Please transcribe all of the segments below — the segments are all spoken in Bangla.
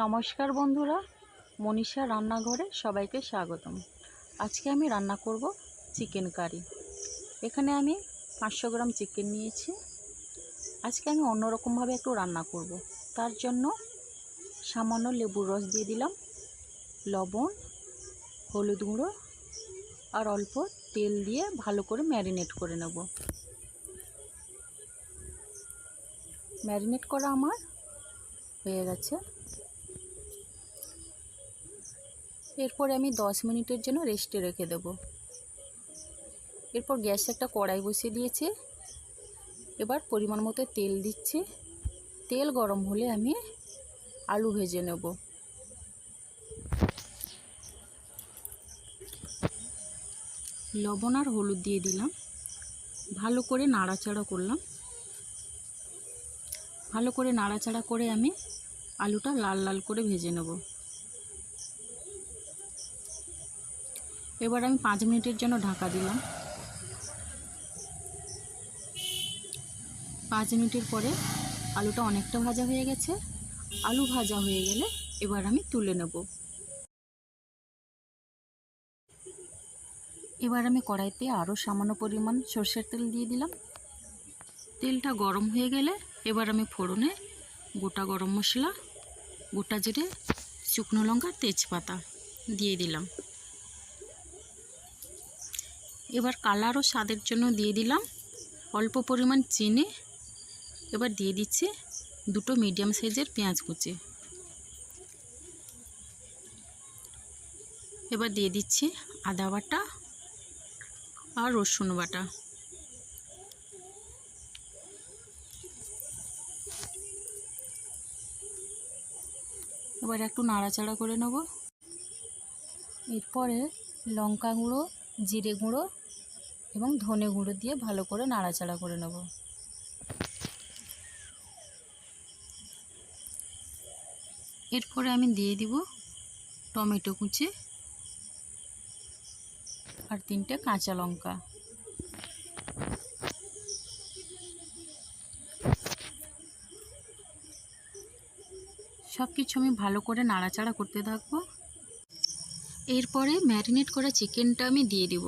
নমস্কার বন্ধুরা, মনীষা রান্নাঘরে সবাইকে স্বাগতম। আজকে আমি রান্না করব চিকেন কারি। এখানে আমি পাঁচশো গ্রাম চিকেন নিয়েছি। আজকে আমি অন্যরকমভাবে একটু রান্না করব। তার জন্য সামান্য লেবুর রস দিয়ে দিলাম, লবণ, হলুদ গুঁড়ো আর অল্প তেল দিয়ে ভালো করে ম্যারিনেট করে নেব। ম্যারিনেট করা আমার হয়ে গেছে। এরপরে আমি দশ মিনিটের জন্য রেস্টে রেখে দেব। এরপর গ্যাসে একটা কড়াই বসিয়ে দিয়েছি। এবার পরিমাণ মতো তেল দিচ্ছি। তেল গরম হলে আমি আলু ভেজে নেব। লবণ আর হলুদ দিয়ে দিলাম। ভালো করে নাড়াচাড়া করলাম। ভালো করে নাড়াচাড়া করে আমি আলুটা লাল লাল করে ভেজে নেব। এবার আমি পাঁচ মিনিটের জন্য ঢাকা দিলাম। পাঁচ মিনিটের পরে আলুটা অনেকটা ভাজা হয়ে গেছে। আলু ভাজা হয়ে গেলে এবার আমি তুলে নেব। এবার আমি কড়াইতে আরও সামান্য পরিমাণ সর্ষের তেল দিয়ে দিলাম। তেলটা গরম হয়ে গেলে এবার আমি ফোড়নে গোটা গরম মশলা, গোটা জিরে, শুকনো লঙ্কা, তেজপাতা দিয়ে দিলাম। এবার কালার ও স্বাদের জন্য দিয়ে দিলাম। অল্প পরিমাণ চিনি। এবার দিয়ে দিচ্ছি দুটো মিডিয়াম সাইজের পেঁয়াজ কুচি। এবার দিয়ে দিচ্ছি আদা বাটা আর রসুন বাটা। এবার একটু নাড়াচাড়া করে নেব। এরপরে লঙ্কা গুঁড়ো, জিরে গুঁড়ো এবং ধনে গুঁড়ো দিয়ে ভালো করে নাড়াচাড়া করে নেব। এরপরে আমি দিয়ে দিব টমেটো কুচি আর তিনটে কাঁচা লঙ্কা। সব কিছু আমি ভালো করে নাড়াচাড়া করতে থাকব। এরপরে ম্যারিনেট করা চিকেনটা আমি দিয়ে দিব।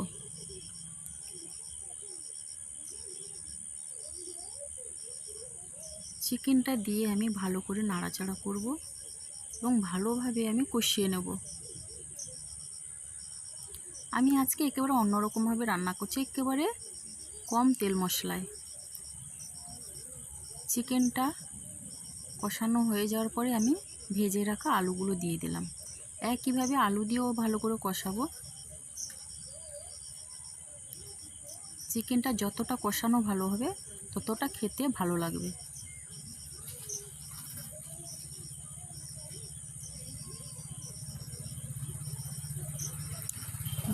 চিকেনটা দিয়ে আমি ভালো করে নাড়াচাড়া করব এবং ভালোভাবে আমি কষিয়ে নেব। আমি আজকে একেবারে অন্যরকমভাবে রান্না করছি, একেবারে কম তেল মশলায়। চিকেনটা কষানো হয়ে যাওয়ার পরে আমি ভেজে রাখা আলুগুলো দিয়ে দিলাম। একইভাবে আলু দিয়েও ভালো করে কষাবো। চিকেনটা যতটা কষানো ভালো হবে, ততটা খেতে ভালো লাগবে।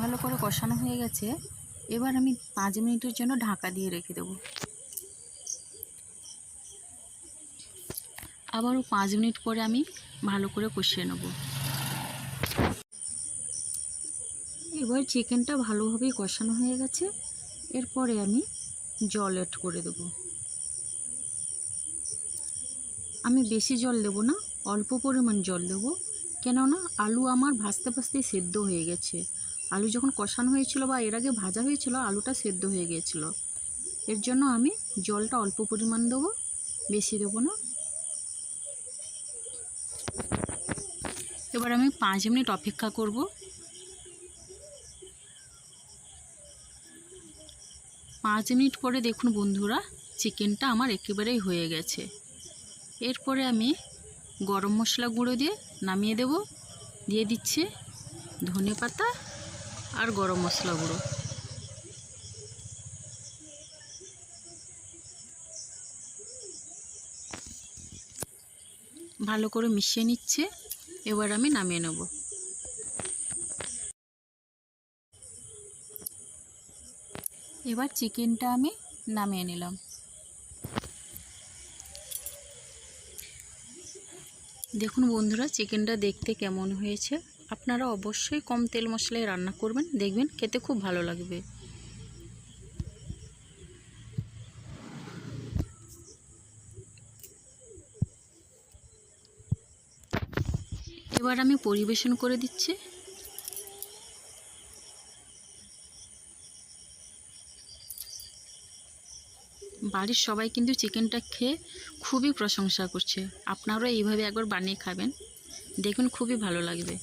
ভালো করে কষানো হয়ে গেছে। এবার আমি পাঁচ মিনিটের জন্য ঢাকা দিয়ে রেখে দেবো। আবারও পাঁচ মিনিট পরে আমি ভালো করে কষিয়ে নেব। এবার চিকেনটা ভালোভাবেই কষানো হয়ে গেছে। এরপরে আমি জল অ্যাড করে দেব। আমি বেশি জল দেব না, অল্প পরিমাণ জল দেব। কেননা আলু আমার ভাজতে ভাজতে সেদ্ধ হয়ে গেছে। আলু যখন কষানো হয়েছিল বা এর আগে ভাজা হয়েছিল, আলুটা সেদ্ধ হয়ে গিয়েছিল। এর জন্য আমি জলটা অল্প পরিমাণ দেবো, বেশি দেবো না। এবার আমি পাঁচ মিনিট অপেক্ষা করব। পাঁচ মিনিট পরে দেখুন বন্ধুরা, চিকেনটা আমার একেবারেই হয়ে গেছে। এরপরে আমি গরম মশলা গুঁড়ো দিয়ে নামিয়ে দেব। দিয়ে দিচ্ছে ধনে পাতা আর গরম মশলা গুঁড়ো। ভালো করে মিশিয়ে নিচ্ছে, এবার আমি নামিয়ে নেব। এবার চিকেনটা আমি নামিয়ে নিলাম। দেখুন বন্ধুরা, চিকেনটা দেখতে কেমন হয়েছে। আপনারা অবশ্যই কম তেল মশলায় রান্না করবেন, দেখবেন খেতে খুব ভালো লাগবে। এবার আমি পরিবেশন করে দিচ্ছি। বাড়ির সবাই কিন্তু চিকেনটা খেয়ে খুবই প্রশংসা করছে। আপনারাও এইভাবে একবার বানিয়ে খাবেন, দেখুন খুবই ভালো লাগবে।